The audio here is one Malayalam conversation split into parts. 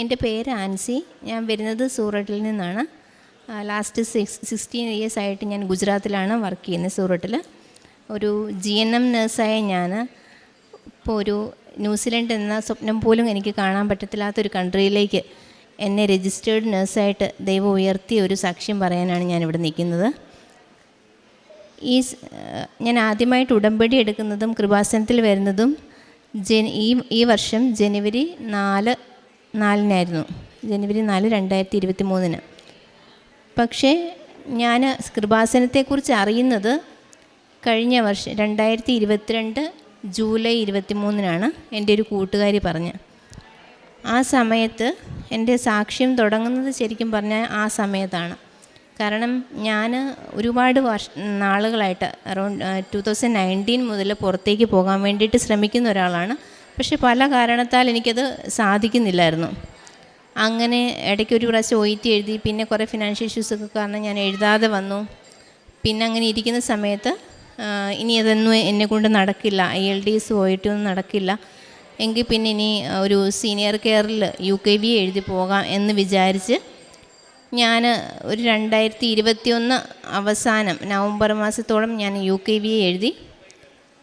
എന്റെ പേര് ആൻസി. ഞാൻ വരുന്നത് സൂററ്റിൽ നിന്നാണ്. ലാസ്റ്റ് സിക്സ് സിക്സ്റ്റീൻ ഇയേഴ്സ് ആയിട്ട് ഞാൻ ഗുജറാത്തിലാണ് വർക്ക് ചെയ്യുന്നത് സൂററ്റിൽ ഒരു ജി എൻ എം നേഴ്സായ ഞാൻ. ഇപ്പോൾ ഒരു ന്യൂസിലൻഡ് എന്ന സ്വപ്നം പോലും എനിക്ക് കാണാൻ പറ്റത്തില്ലാത്തൊരു കൺട്രിയിലേക്ക് എന്നെ രജിസ്റ്റേർഡ് നേഴ്സായിട്ട് ദൈവം ഉയർത്തിയ ഒരു സാക്ഷ്യം പറയാനാണ് ഞാനിവിടെ നിൽക്കുന്നത്. ഈ ഞാൻ ആദ്യമായിട്ട് ഉടമ്പടി എടുക്കുന്നതും കൃപാസനത്തിൽ വരുന്നതും ജൻ ഈ ഈ വർഷം ജനുവരി നാല് നാലിനായിരുന്നു. ജനുവരി നാല് രണ്ടായിരത്തി ഇരുപത്തി മൂന്നിന് പക്ഷേ ഞാൻ കൃപാസനത്തെക്കുറിച്ച് അറിയുന്നത് കഴിഞ്ഞ വർഷം രണ്ടായിരത്തി ഇരുപത്തിരണ്ട് ജൂലൈ ഇരുപത്തി മൂന്നിനാണ് എന്റെ ഒരു കൂട്ടുകാരി പറഞ്ഞ്. ആ സമയത്ത് എന്റെ സാക്ഷ്യം തുടങ്ങുന്നത് ശരിക്കും പറഞ്ഞാൽ ആ സമയത്താണ്. കാരണം ഞാൻ ഒരുപാട് വർഷ നാളുകളായിട്ട് അറൗണ്ട് ടു തൗസൻഡ് നയന്റീൻ മുതൽ പുറത്തേക്ക് പോകാൻ വേണ്ടിയിട്ട് ശ്രമിക്കുന്ന ഒരാളാണ്. പക്ഷെ പല കാരണത്താൽ എനിക്കത് സാധിക്കുന്നില്ലായിരുന്നു. അങ്ങനെ ഇടയ്ക്ക് ഒരു പ്രാവശ്യം ഒ ടി എഴുതി പിന്നെ കുറേ ഫിനാൻഷ്യൽ ഇഷ്യൂസൊക്കെ കാരണം ഞാൻ എഴുതാതെ വന്നു. പിന്നെ അങ്ങനെ ഇരിക്കുന്ന സമയത്ത് ഇനി അതൊന്നും എന്നെ കൊണ്ട് നടക്കില്ല. ഐ എൽ ഡി എസ് പോയിട്ട് ഒന്നും നടക്കില്ല. എങ്കിൽ പിന്നെ ഇനി ഒരു സീനിയർ കെയറിൽ യു കെ വി എഴുതി പോകാം എന്ന് വിചാരിച്ച് ഞാൻ ഒരു രണ്ടായിരത്തി ഇരുപത്തിയൊന്ന് അവസാനം നവംബർ മാസത്തോളം ഞാൻ യു കെ വി എഴുതി.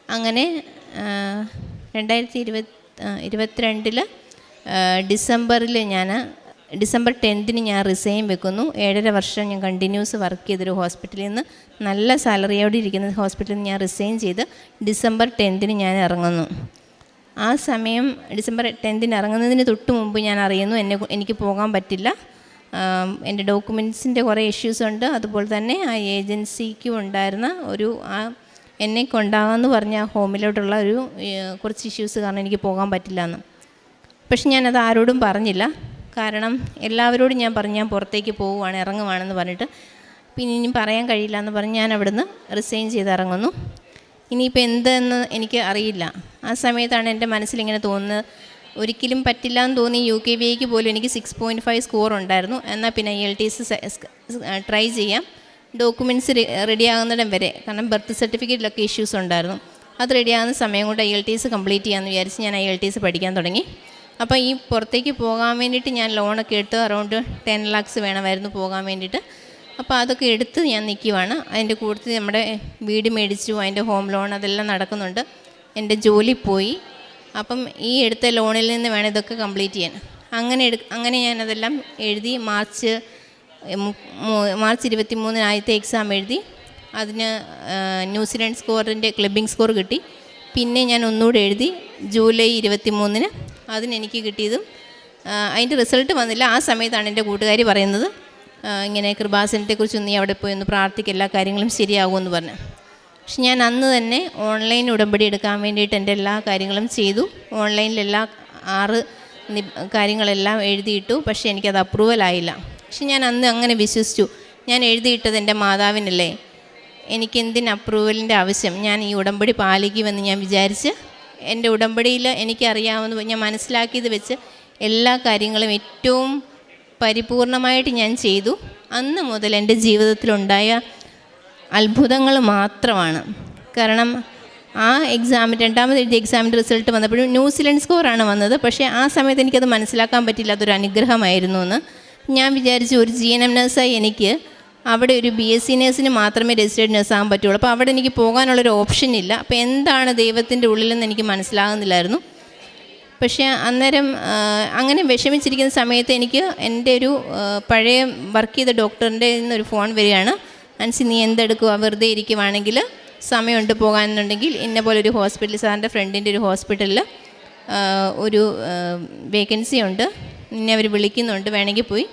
അങ്ങനെ രണ്ടായിരത്തി ഇരുപത്തി ഇരുപത്തിരണ്ടിൽ ഡിസംബറിൽ ഞാൻ ഡിസംബർ ടെൻത്തിന് ഞാൻ റിസൈൻ വെക്കുന്നു. ഏഴര വർഷം ഞാൻ കണ്ടിന്യൂസ് വർക്ക് ചെയ്തൊരു ഹോസ്പിറ്റലിൽ നിന്ന് നല്ല സാലറിയോടെ ഇരിക്കുന്ന ഹോസ്പിറ്റലിൽ നിന്ന് ഞാൻ റിസൈൻ ചെയ്ത് ഡിസംബർ ടെൻത്തിന് ഞാൻ ഇറങ്ങുന്നു. ആ സമയം ഡിസംബർ ടെൻത്തിന് ഇറങ്ങുന്നതിന് തൊട്ട് മുമ്പ് ഞാൻ അറിയുന്നു എന്നെ എനിക്ക് പോകാൻ പറ്റില്ല. എന്റെ ഡോക്യുമെന്റ്സിന്റെ കുറേ ഇഷ്യൂസ് ഉണ്ട്. അതുപോലെ തന്നെ ആ ഏജൻസിക്കും ഉണ്ടായിരുന്ന ഒരു ആ എന്നെ കൊണ്ടാകാമെന്ന് പറഞ്ഞ ആ ഹോമിലോട്ടുള്ള ഒരു കുറച്ച് ഇഷ്യൂസ് കാരണം എനിക്ക് പോകാൻ പറ്റില്ല എന്ന് പക്ഷെ ഞാനത് ആരോടും പറഞ്ഞില്ല. കാരണം എല്ലാവരോടും ഞാൻ പറഞ്ഞു ഞാൻ പുറത്തേക്ക് പോവുകയാണ് ഇറങ്ങുവാണെന്ന് പറഞ്ഞിട്ട്. പിന്നെ ഇനി പറയാൻ കഴിയില്ല എന്ന് പറഞ്ഞ് ഞാൻ അവിടുന്ന് റിസൈൻ ചെയ്ത് ഇറങ്ങുന്നു. ഇനിയിപ്പോൾ എന്തെന്ന് എനിക്ക് അറിയില്ല. ആ സമയത്താണ് എന്റെ മനസ്സിലിങ്ങനെ തോന്നുന്നത് ഒരിക്കലും പറ്റില്ല എന്ന് തോന്നി യു കെ ബി ഐക്ക് പോലും എനിക്ക് സിക്സ് പോയിന്റ് ഫൈവ് സ്കോർ ഉണ്ടായിരുന്നു. എന്നാൽ പിന്നെ എൽ ടി എസ് ട്രൈ ചെയ്യാം. ഡോക്യുമെന്റ്സ് റെഡി ആകുന്നിടം വരെ. കാരണം ബർത്ത് സർട്ടിഫിക്കറ്റിലൊക്കെ ഇഷ്യൂസ് ഉണ്ടായിരുന്നു. അത് റെഡിയാകുന്ന സമയം കൊണ്ട് I L T S complete ചെയ്യാമെന്ന് വിചാരിച്ച് ഞാൻ ഐ എൽ ടി എസ് പഠിക്കാൻ തുടങ്ങി. അപ്പോൾ ഈ പുറത്തേക്ക് പോകാൻ വേണ്ടിയിട്ട് ഞാൻ ലോണൊക്കെ എടുത്ത് അറൗണ്ട് ടെൻ ലാക്സ് വേണമായിരുന്നു പോകാൻ വേണ്ടിയിട്ട്. അപ്പോൾ അതൊക്കെ എടുത്ത് ഞാൻ നിൽക്കുവാണ് അതിന്റെ കൂടുതൽ നമ്മുടെ വീട് മേടിച്ചു അതിന്റെ ഹോം ലോൺ അതെല്ലാം നടക്കുന്നുണ്ട്. എന്റെ ജോലി പോയി. അപ്പം ഈ എടുത്ത ലോണിൽ നിന്ന് വേണം ഇതൊക്കെ കംപ്ലീറ്റ് ചെയ്യാൻ. അങ്ങനെ എടു അങ്ങനെ ഞാനതെല്ലാം എഴുതി മാർച്ച് മാർച്ച് ഇരുപത്തി മൂന്നിന് ആദ്യത്തെ എക്സാം എഴുതി അതിന് ന്യൂസിലാൻഡ് സ്കോറിന്റെ ക്ലബിംഗ് സ്കോർ കിട്ടി. പിന്നെ ഞാൻ ഒന്നുകൂടെ എഴുതി ജൂലൈ ഇരുപത്തി മൂന്നിന് അതിനെനിക്ക് കിട്ടിയതും അതിന്റെ റിസൾട്ട് വന്നില്ല. ആ സമയത്താണ് എന്റെ കൂട്ടുകാരി പറയുന്നത് ഇങ്ങനെ കൃപാസനത്തെക്കുറിച്ച് നീ അവിടെ പോയി ഒന്ന് പ്രാർത്ഥിക്കുക എല്ലാ കാര്യങ്ങളും ശരിയാകുമെന്ന് പറഞ്ഞു. പക്ഷെ ഞാൻ അന്ന് തന്നെ ഓൺലൈൻ ഉടമ്പടി എടുക്കാൻ വേണ്ടിയിട്ട് എന്റെ എല്ലാ കാര്യങ്ങളും ചെയ്തു. ഓൺലൈനിലെല്ലാ ആറ് കാര്യങ്ങളെല്ലാം എഴുതിയിട്ടു പക്ഷേ എനിക്കത് അപ്രൂവൽ ആയില്ല. പക്ഷെ ഞാൻ അന്ന് അങ്ങനെ വിശ്വസിച്ചു. ഞാൻ എഴുതിയിട്ടത് എന്റെ മാതാവിനല്ലേ? എനിക്ക് എന്തിന് അപ്രൂവലിന്റെ ആവശ്യം? ഞാൻ ഈ ഉടമ്പടി പാലിക്കുമെന്ന് ഞാൻ വിചാരിച്ച് എന്റെ ഉടമ്പടിയിൽ എനിക്കറിയാവുന്ന ഞാൻ മനസ്സിലാക്കിയത് വെച്ച് എല്ലാ കാര്യങ്ങളും ഏറ്റവും പരിപൂർണമായിട്ട് ഞാൻ ചെയ്തു. അന്ന് മുതൽ എന്റെ ജീവിതത്തിലുണ്ടായ അത്ഭുതങ്ങൾ മാത്രമാണ്. കാരണം ആ എക്സാം രണ്ടാമത് എഴുതിയ എക്സാമിന്റെ റിസൾട്ട് വന്നപ്പോഴും ന്യൂസിലൻഡ് സ്കോറാണ് വന്നത്. പക്ഷേ ആ സമയത്ത് എനിക്കത് മനസ്സിലാക്കാൻ പറ്റില്ല അതൊരു അനുഗ്രഹമായിരുന്നു എന്ന്. ഞാൻ വിചാരിച്ചു ഒരു ജി എൻ എം നേഴ്സായി എനിക്ക് അവിടെ ഒരു ബി എസ് സി നേഴ്സിന് മാത്രമേ രജിസ്റ്റേർഡ് നേഴ്സാകാൻ പറ്റുള്ളൂ. അപ്പോൾ അവിടെ എനിക്ക് പോകാനുള്ളൊരു ഓപ്ഷൻ ഇല്ല. അപ്പോൾ എന്താണ് ദൈവത്തിന്റെ ഉള്ളിലെന്ന് എനിക്ക് മനസ്സിലാകുന്നില്ലായിരുന്നു. പക്ഷേ അന്നേരം അങ്ങനെ വിഷമിച്ചിരിക്കുന്ന സമയത്ത് എനിക്ക് എന്റെ ഒരു പഴയ വർക്ക് ചെയ്ത ഡോക്ടറിന്റെ നിന്നൊരു ഫോൺ വരികയാണ്. അൻസി നീ എന്തെടുക്കുക വെറുതെ ഇരിക്കുവാണെങ്കിൽ സമയമുണ്ട് പോകാനെന്നുണ്ടെങ്കിൽ ഇന്ന പോലെ ഒരു ഹോസ്പിറ്റൽ സാറിന്റെ ഫ്രണ്ടിന്റെ ഒരു ഹോസ്പിറ്റലിൽ ഒരു വേക്കൻസി ഉണ്ട്. നിന്നെ അവർ വിളിക്കുന്നുണ്ട്. വേണമെങ്കിൽ പോയി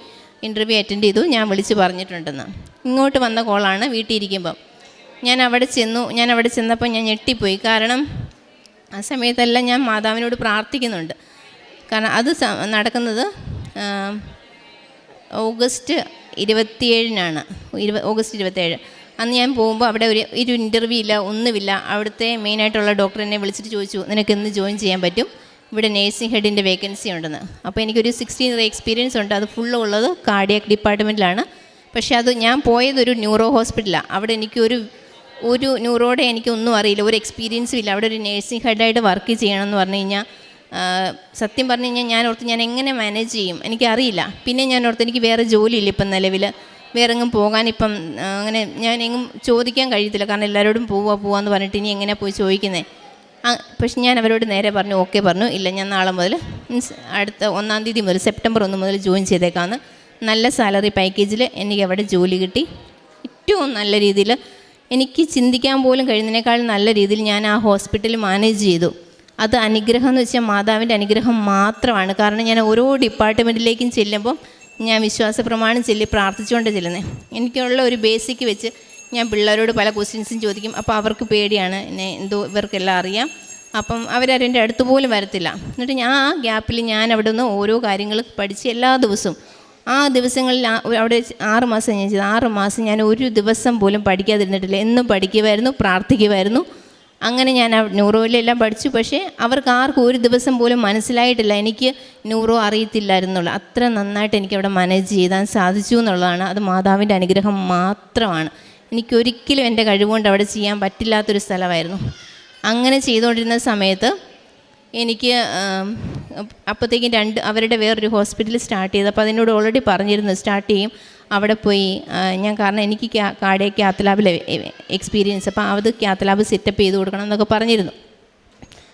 ഇന്റർവ്യൂ അറ്റൻഡ് ചെയ്തു. ഞാൻ വിളിച്ച് പറഞ്ഞിട്ടുണ്ടെന്ന്. ഇങ്ങോട്ട് വന്ന കോളാണ് വീട്ടിൽ ഇരിക്കുമ്പം. ഞാൻ അവിടെ ചെന്നു. ഞാൻ അവിടെ ചെന്നപ്പോൾ ഞാൻ ഞെട്ടിപ്പോയി. കാരണം ആ സമയത്തെല്ലാം ഞാൻ മാതാവിനോട് പ്രാർത്ഥിക്കുന്നുണ്ട്. കാരണം അത് നടക്കുന്നത് ഓഗസ്റ്റ് ഇരുപത്തിയേഴിനാണ്. ഇരുപ ഓഗസ്റ്റ് ഇരുപത്തേഴ് അന്ന് ഞാൻ പോകുമ്പോൾ അവിടെ ഒരു ഒരു ഇന്റർവ്യൂ ഇല്ല ഒന്നുമില്ല. അവിടുത്തെ മെയിനായിട്ടുള്ള ഡോക്ടർ എന്നെ വിളിച്ചിട്ട് ചോദിച്ചു നിനക്ക് ഇന്ന് ജോയിൻ ചെയ്യാൻ പറ്റും? ഇവിടെ നേഴ്സിംഗ് ഹെഡിന്റെ വേക്കൻസി ഉണ്ടെന്ന്. അപ്പോൾ എനിക്കൊരു സിക്സ്റ്റീൻ ഇയർ എക്സ്പീരിയൻസ് ഉണ്ട്. അത് ഫുള്ള് ഉള്ളത് കാർഡിയാക് ഡിപ്പാർട്ട്മെന്റിലാണ് പക്ഷേ അത് ഞാൻ പോയതൊരു ന്യൂറോ ഹോസ്പിറ്റലാണ് അവിടെ എനിക്കൊരു ഒരു ന്യൂറോടെ എനിക്കൊന്നും അറിയില്ല. ഒരു എക്സ്പീരിയൻസും ഇല്ല. അവിടെ ഒരു നേഴ്സിംഗ് ഹെഡായിട്ട് വർക്ക് ചെയ്യണമെന്ന് പറഞ്ഞു കഴിഞ്ഞാൽ സത്യം പറഞ്ഞു കഴിഞ്ഞാൽ ഞാൻ ഓർത്ത് ഞാൻ എങ്ങനെ മാനേജ് ചെയ്യും? എനിക്കറിയില്ല. പിന്നെ ഞാൻ ഓർത്ത് എനിക്ക് വേറെ ജോലിയില്ല ഇപ്പം നിലവിൽ വേറെ എങ്ങും പോകാൻ ഇപ്പം അങ്ങനെ ഞാൻ എങ്ങും ചോദിക്കാൻ കഴിയത്തില്ല. കാരണം എല്ലാവരോടും പോവാ പോവാന്ന് പറഞ്ഞിട്ട് ഇനി എങ്ങനെയാണ് പോയി ചോദിക്കുന്നത് പക്ഷെ ഞാൻ അവരോട് നേരെ പറഞ്ഞു ഓക്കെ പറഞ്ഞു. ഇല്ല ഞാൻ നാളെ മുതൽ മീൻസ് അടുത്ത ഒന്നാം തീയതി മുതൽ സെപ്റ്റംബർ ഒന്ന് മുതൽ ജോയിൻ ചെയ്തേക്കാന്ന്. നല്ല സാലറി പാക്കേജിൽ എനിക്ക് അവിടെ ജോലി കിട്ടി. ഏറ്റവും നല്ല രീതിയിൽ എനിക്ക് ചിന്തിക്കാൻ പോലും കഴിയുന്നതിനേക്കാൾ നല്ല രീതിയിൽ ഞാൻ ആ ഹോസ്പിറ്റൽ മാനേജ് ചെയ്തു. അത് അനുഗ്രഹം എന്ന് വെച്ചാൽ മാതാവിന്റെ അനുഗ്രഹം മാത്രമാണ്. കാരണം ഞാൻ ഓരോ ഡിപ്പാർട്ട്മെന്റിലേക്കും ചെല്ലുമ്പം ഞാൻ വിശ്വാസ പ്രമാണം ചൊല്ലി പ്രാർത്ഥിച്ചുകൊണ്ട് ചെല്ലുന്നത് എനിക്കുള്ള ഒരു ബേസിക് വെച്ച് ഞാൻ പിള്ളേരോട് പല ക്വസ്റ്റ്യൻസും ചോദിക്കും. അപ്പോൾ അവർക്ക് പേടിയാണ്. എന്നെ എന്തോ ഇവർക്കെല്ലാം അറിയാം. അപ്പം അവരാരും എന്റെ അടുത്ത് പോലും വരത്തില്ല. എന്നിട്ട് ഞാൻ ആ ഗ്യാപ്പിൽ ഞാൻ അവിടെ നിന്ന് ഓരോ കാര്യങ്ങൾ പഠിച്ച് എല്ലാ ദിവസവും ആ ദിവസങ്ങളിൽ അവിടെ ആറ് മാസം ഞാൻ ചെയ്തു ആറ് മാസം ഞാൻ ഒരു ദിവസം പോലും പഠിക്കാതിരുന്നിട്ടില്ല. എന്നും പഠിക്കുമായിരുന്നു പ്രാർത്ഥിക്കുമായിരുന്നു അങ്ങനെ ഞാൻ ന്യൂറോയിലെല്ലാം പഠിച്ചു. പക്ഷേ അവർക്ക് ആർക്കും ഒരു ദിവസം പോലും മനസ്സിലായിട്ടില്ല. എനിക്ക് ന്യൂറോ അറിയത്തില്ലായിരുന്നുള്ളു. അത്ര നന്നായിട്ട് എനിക്ക് അവിടെ മാനേജ് ചെയ്താൻ സാധിച്ചു എന്നുള്ളതാണ്. അത് മാതാവിന്റെ അനുഗ്രഹം മാത്രമാണ്. എനിക്കൊരിക്കലും എന്റെ കഴിവുകൊണ്ട് അവിടെ ചെയ്യാൻ പറ്റില്ലാത്തൊരു സ്ഥലമായിരുന്നു. അങ്ങനെ ചെയ്തുകൊണ്ടിരുന്ന സമയത്ത് എനിക്ക് അപ്പോഴത്തേക്കും രണ്ട് അവരുടെ വേറൊരു ഹോസ്പിറ്റൽ സ്റ്റാർട്ട് ചെയ്തു അപ്പോൾ അതിനോട് ഓൾറെഡി പറഞ്ഞിരുന്നു സ്റ്റാർട്ട് ചെയ്യും അവിടെ പോയി ഞാൻ കാരണം എനിക്ക് കാർഡിയ ക്യാത്ത് എക്സ്പീരിയൻസ് അപ്പോൾ അത് ക്യാത്ത് ലാബ് സെറ്റപ്പ് ചെയ്ത് കൊടുക്കണം എന്നൊക്കെ പറഞ്ഞിരുന്നു.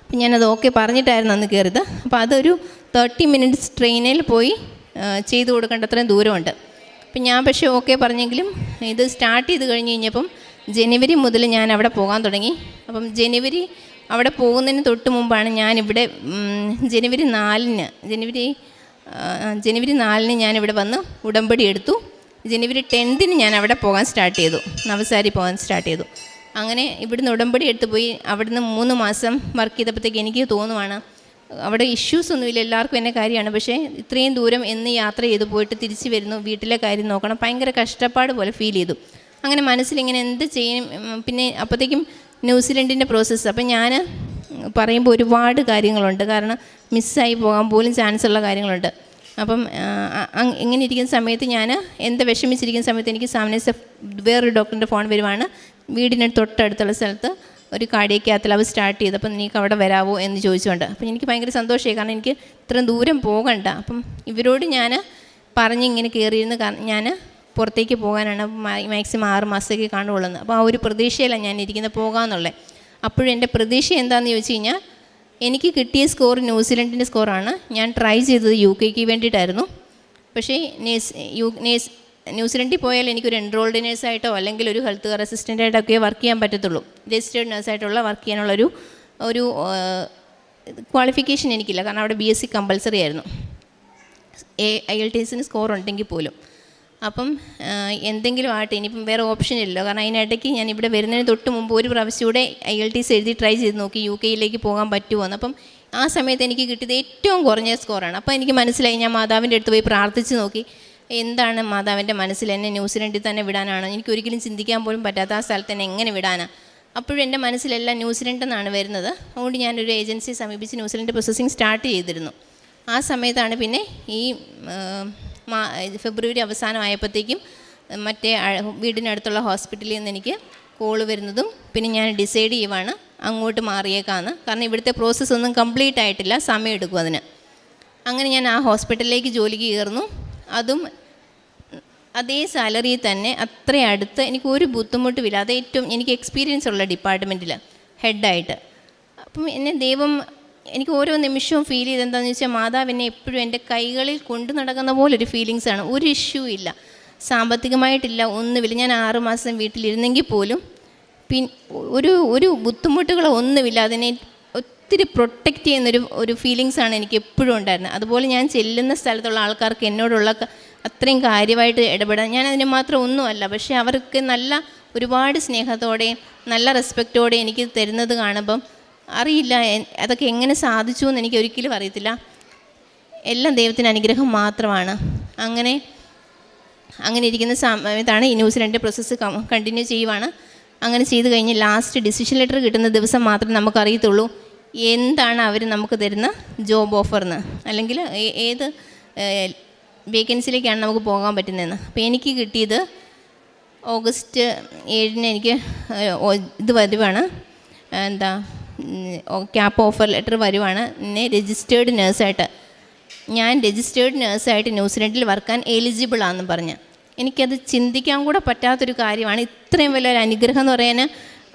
അപ്പം ഞാനത് ഓക്കെ പറഞ്ഞിട്ടായിരുന്നു അന്ന് കയറിയത് അപ്പോൾ അതൊരു തേർട്ടി മിനിറ്റ്സ് ട്രെയിനിൽ പോയി ചെയ്ത് കൊടുക്കേണ്ട അത്രയും ദൂരമുണ്ട്. അപ്പം ഞാൻ പക്ഷേ ഓക്കെ പറഞ്ഞെങ്കിലും ഇത് സ്റ്റാർട്ട് ചെയ്ത് കഴിഞ്ഞ് കഴിഞ്ഞപ്പം ജനുവരി മുതൽ ഞാൻ അവിടെ പോകാൻ തുടങ്ങി. അപ്പം ജനുവരി അവിടെ പോകുന്നതിന് തൊട്ട് മുമ്പാണ് ഞാനിവിടെ ജനുവരി നാലിന് ജനുവരി ജനുവരി നാലിന് ഞാനിവിടെ വന്ന് ഉടമ്പടി എടുത്തു. ജനുവരി ടെൻത്തിന് ഞാൻ അവിടെ പോകാൻ സ്റ്റാർട്ട് ചെയ്തു. നവസാരി പോകാൻ സ്റ്റാർട്ട് ചെയ്തു. അങ്ങനെ ഇവിടുന്ന് ഉടമ്പടി എടുത്തു പോയി. അവിടുന്ന് മൂന്ന് മാസം വർക്ക് ചെയ്തപ്പോഴത്തേക്ക് എനിക്ക് തോന്നുവാണ് അവിടെ ഇഷ്യൂസ് ഒന്നുമില്ല എല്ലാവർക്കും എന്നെ കാര്യമാണ്. പക്ഷേ ഇത്രയും ദൂരം എന്ന് യാത്ര ചെയ്ത് പോയിട്ട് തിരിച്ചു വരുന്നു വീട്ടിലെ കാര്യം നോക്കണം ഭയങ്കര കഷ്ടപ്പാട് പോലെ ഫീൽ ചെയ്തു. അങ്ങനെ മനസ്സിലിങ്ങനെ എന്ത് ചെയ്യും പിന്നെ അപ്പോഴത്തേക്കും ന്യൂസിലൻഡിന്റെ പ്രോസസ്സ് അപ്പം ഞാൻ പറയുമ്പോൾ ഒരുപാട് കാര്യങ്ങളുണ്ട്. കാരണം മിസ്സായി പോകാൻ പോലും ചാൻസ് ഉള്ള കാര്യങ്ങളുണ്ട്. അപ്പം ഇങ്ങനെ ഇരിക്കുന്ന സമയത്ത് ഞാൻ എന്താ വിഷമിച്ചിരിക്കുന്ന സമയത്ത് എനിക്ക് സാമനേസ് വേറൊരു ഡോക്ടറിന്റെ ഫോൺ വരുവാണ്. വീടിന് തൊട്ടടുത്തുള്ള സ്ഥലത്ത് ഒരു കാർഡിയക്ക് അവ സ്റ്റാർട്ട് ചെയ്തപ്പോൾ നിങ്ങൾക്ക് അവിടെ വരാവോ എന്ന് ചോദിച്ചുകൊണ്ട്. അപ്പം എനിക്ക് ഭയങ്കര സന്തോഷമായി. കാരണം എനിക്ക് ഇത്രയും ദൂരം പോകണ്ട. അപ്പം ഇവരോട് ഞാൻ പറഞ്ഞ് ഇങ്ങനെ കയറിയിരുന്ന് ഞാൻ പുറത്തേക്ക് പോകാനാണ് മാക്സിമം ആറ് മാസത്തേക്ക് കാണുകയുള്ളത് അപ്പോൾ ആ ഒരു പ്രതീക്ഷയിലാണ് ഞാൻ ഇരിക്കുന്നത്. പോകാമെന്നുള്ളത് അപ്പോഴും എന്റെ പ്രതീക്ഷ എന്താണെന്ന് ചോദിച്ചു കഴിഞ്ഞാൽ എനിക്ക് കിട്ടിയ സ്കോർ ന്യൂസിലൻഡിന്റെ സ്കോറാണ് ഞാൻ ട്രൈ ചെയ്തത് യു കെക്ക് വേണ്ടിയിട്ടായിരുന്നു. പക്ഷേ നേഴ്സ് യു നേഴ്സ് ന്യൂസിലൻഡിൽ പോയാൽ എനിക്കൊരു എൻറോൾഡ് നേഴ്സായിട്ടോ അല്ലെങ്കിൽ ഒരു ഹെൽത്ത് കെയർ അസിസ്റ്റന്റായിട്ടൊക്കെ വർക്ക് ചെയ്യാൻ പറ്റത്തുള്ളൂ. രജിസ്റ്റേഡ് നേഴ്സായിട്ടുള്ള വർക്ക് ചെയ്യാനുള്ളൊരു ഒരു ക്വാളിഫിക്കേഷൻ എനിക്കില്ല. കാരണം അവിടെ ബി എസ് സി കമ്പൽസറി ആയിരുന്നു. എ ഐ എൽ ടി എസിന് സ്കോർ ഉണ്ടെങ്കിൽ പോലും. അപ്പം എന്തെങ്കിലും ആട്ടെ ഇനിയിപ്പം വേറെ ഓപ്ഷൻ ഇല്ലല്ലോ. കാരണം അതിനിടയ്ക്ക് ഞാൻ ഇവിടെ വരുന്നതിന് തൊട്ട് മുമ്പ് ഒരു പ്രാവശ്യം കൂടെ ഐ എൽ ടി എസ് എഴുതി ട്രൈ ചെയ്ത് നോക്കി യു കെയിലേക്ക് പോകാൻ പറ്റുമോ എന്ന്. അപ്പം ആ സമയത്ത് എനിക്ക് കിട്ടിയത് ഏറ്റവും കുറഞ്ഞ സ്കോറാണ് അപ്പോൾ എനിക്ക് മനസ്സിലായി ഞാൻ മാതാവിന്റെ അടുത്ത് പോയി പ്രാർത്ഥിച്ച് നോക്കി. എന്താണ് മാതാവിന്റെ മനസ്സിൽ എന്നെ ന്യൂസിലൻഡിൽ തന്നെ വിടാനാണോ? എനിക്ക് ഒരിക്കലും ചിന്തിക്കാൻ പോലും പറ്റാത്ത ആ സ്ഥലത്ത് തന്നെ എങ്ങനെ വിടാനാണ് അപ്പോഴും എന്റെ മനസ്സിലെല്ലാം ന്യൂസിലൻഡ് എന്നാണ് വരുന്നത്. അതുകൊണ്ട് ഞാനൊരു ഏജൻസിയെ സമീപിച്ച് ന്യൂസിലൻഡ് പ്രോസസ്സിങ് സ്റ്റാർട്ട് ചെയ്തിരുന്നു. ആ സമയത്താണ് പിന്നെ ഈ ഫെബ്രുവരി അവസാനമായപ്പോഴത്തേക്കും മറ്റേ വീടിനടുത്തുള്ള ഹോസ്പിറ്റലിൽ നിന്ന് എനിക്ക് കോൾ വരുന്നതും പിന്നെ ഞാൻ ഡിസൈഡ് ചെയ്യുവാണ് അങ്ങോട്ട് മാറിയേക്കാന്ന്. കാരണം ഇവിടുത്തെ പ്രോസസ്സ് ഒന്നും കംപ്ലീറ്റ് ആയിട്ടില്ല സമയം എടുക്കും അതിന്. അങ്ങനെ ഞാൻ ആ ഹോസ്പിറ്റലിലേക്ക് ജോലിക്ക് കയറുന്നു. അതും അതേ സാലറി തന്നെ അത്ര അടുത്ത് എനിക്ക് ഒരു ബുദ്ധിമുട്ടുമില്ല. അത് ഏറ്റവും എനിക്ക് എക്സ്പീരിയൻസ് ഉള്ള ഡിപ്പാർട്ട്മെന്റിൽ ഹെഡായിട്ട് അപ്പം എന്നെ ദൈവം എനിക്ക് ഓരോ നിമിഷവും ഫീൽ ചെയ്ത് എന്താണെന്ന് വെച്ചാൽ മാതാവ് എന്നെ എപ്പോഴും എന്റെ കൈകളിൽ കൊണ്ടു നടക്കുന്ന പോലൊരു ഫീലിങ്സാണ് ഒരു ഇഷ്യൂ ഇല്ല. സാമ്പത്തികമായിട്ടില്ല ഒന്നുമില്ല. ഞാൻ ആറുമാസം വീട്ടിലിരുന്നെങ്കിൽ പോലും പിൻ ഒരു ഒരു ബുദ്ധിമുട്ടുകളോ ഒന്നുമില്ല. അതിനെ ഒത്തിരി പ്രൊട്ടക്റ്റ് ചെയ്യുന്നൊരു ഒരു ഫീലിങ്സാണ് എനിക്ക് എപ്പോഴും ഉണ്ടായിരുന്നത്. അതുപോലെ ഞാൻ ചെല്ലുന്ന സ്ഥലത്തുള്ള ആൾക്കാർക്ക് എന്നോടുള്ള അത്രയും കാര്യമായിട്ട് ഇടപെടാൻ ഞാൻ അതിന് മാത്രം ഒന്നുമല്ല പക്ഷേ അവർക്ക് നല്ല ഒരുപാട് സ്നേഹത്തോടെ നല്ല റെസ്പെക്റ്റോടെ എനിക്ക് തരുന്നത് കാണുമ്പം അറിയില്ല അതൊക്കെ എങ്ങനെ സാധിച്ചു എന്ന് എനിക്ക് ഒരിക്കലും അറിയത്തില്ല. എല്ലാം ദൈവത്തിന്റെ അനുഗ്രഹം മാത്രമാണ്. അങ്ങനെ അങ്ങനെ ഇരിക്കുന്ന സമയത്താണ് ഈ ന്യൂസിലൻഡ് പ്രോസസ്സ് കണ്ടിന്യൂ ചെയ്യുവാണ്. അങ്ങനെ ചെയ്ത് കഴിഞ്ഞ് ലാസ്റ്റ് ഡിസിഷൻ ലെറ്റർ കിട്ടുന്ന ദിവസം മാത്രമേ നമുക്കറിയത്തുള്ളൂ. എന്താണ് അവർ നമുക്ക് തരുന്ന ജോബ് ഓഫറിന്ന് അല്ലെങ്കിൽ ഏത് വേക്കൻസിയിലേക്കാണ് നമുക്ക് പോകാൻ പറ്റുന്നതെന്ന്? അപ്പോൾ എനിക്ക് കിട്ടിയത് ഓഗസ്റ്റ് ഏഴിന് എനിക്ക് ഇത് വരുവാണ്. എന്താ ക്യാപ്പ് ഓഫർ ലെറ്റർ വരുവാണ്. എന്നെ രജിസ്റ്റേർഡ് നേഴ്സായിട്ട് ഞാൻ രജിസ്റ്റേർഡ് നേഴ്സായിട്ട് ന്യൂസിലൻഡിൽ വർക്കാൻ എലിജിബിൾ ആണെന്ന് പറഞ്ഞ്. എനിക്കത് ചിന്തിക്കാൻ കൂടെ പറ്റാത്തൊരു കാര്യമാണ്. ഇത്രയും വലിയൊരു അനുഗ്രഹം എന്ന് പറയാൻ